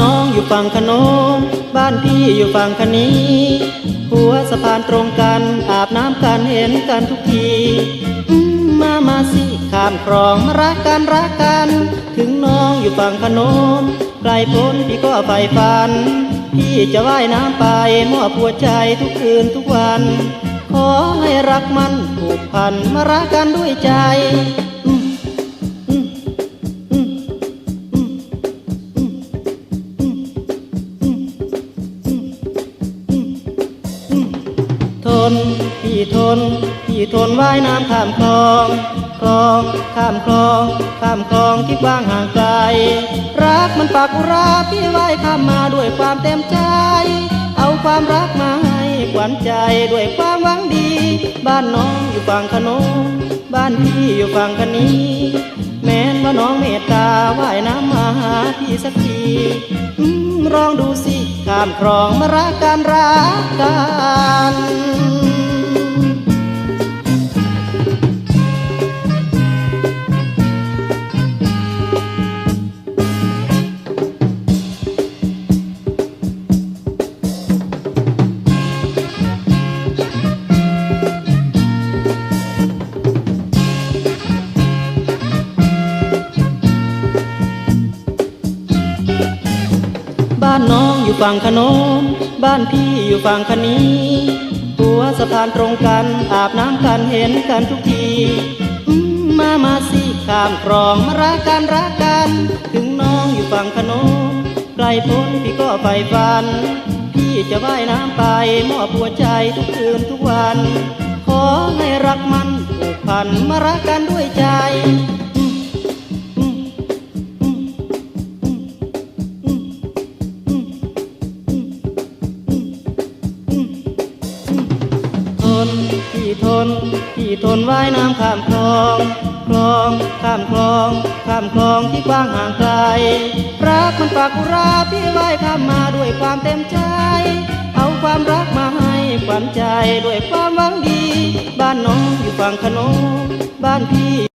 น้องอยู่ฝั่งขนม บ้านพี่อยู่ฝั่งคนี้ หัวสะพานตรงกันอาบน้ำกันเห็นกันทุกทีมามาสิข้ามคลองมารักกันรักกัน ถึงน้องอยู่ฝั่งขนมไกลพ้นพี่ก็ใฝ่ฝัน พี่จะว่ายน้ำไปมอบหัวใจทุกคืนทุกวัน ขอให้รักมันผูกพันมารักกันด้วยใจ นพี่ทนพี่ทนว่ายน้ำข้ามคลองคลองข้ามคลองข้ามคลองที่กว้างห่างไกล รักมันปากราพี่ว่ายข้ามมาด้วยความเต็มใจ เอาความรักมาให้ขวัญใจด้วยความหวังดี บ้านน้องอยู่ฝั่งขนมบ้านพี่อยู่ฝั่งคนี้ แม้นว่าน้องเมตตาว่ายน้ำมาหาพี่สักทีอืมลองดูสิข้ามคลองมารักกันรักกันานน้องอยู่ฝั่งขนม บ้านพี่อยู่ฝั่งคนี้หัวสะพานตรงกัน อาบน้ำกันเห็นกันทุกทีมามาสิข้ามคลองมารักกันรักกัน ถึงน้องอยู่ฝั่งขนมไกลพ้นพี่ก็ใฝ่ฝัน พี่จะว่ายน้ำไปมอบหัวใจทุกคืนทุกวัน ขอให้รักมันผูกพันมารักกันด้วยใจ นที่ทนว่ายน้ำข้ามคลอง คลอง ข้ามคลอง ข้ามคลองที่กว้างห่างไกล รักมันปากกุราพี่ว่ายข้ามมาด้วยความเต็มใจ เอาความรักมาให้ควัญใจด้วยความหวังดี บ้านน้องอยู่ฝั่งขนมบ้านพี่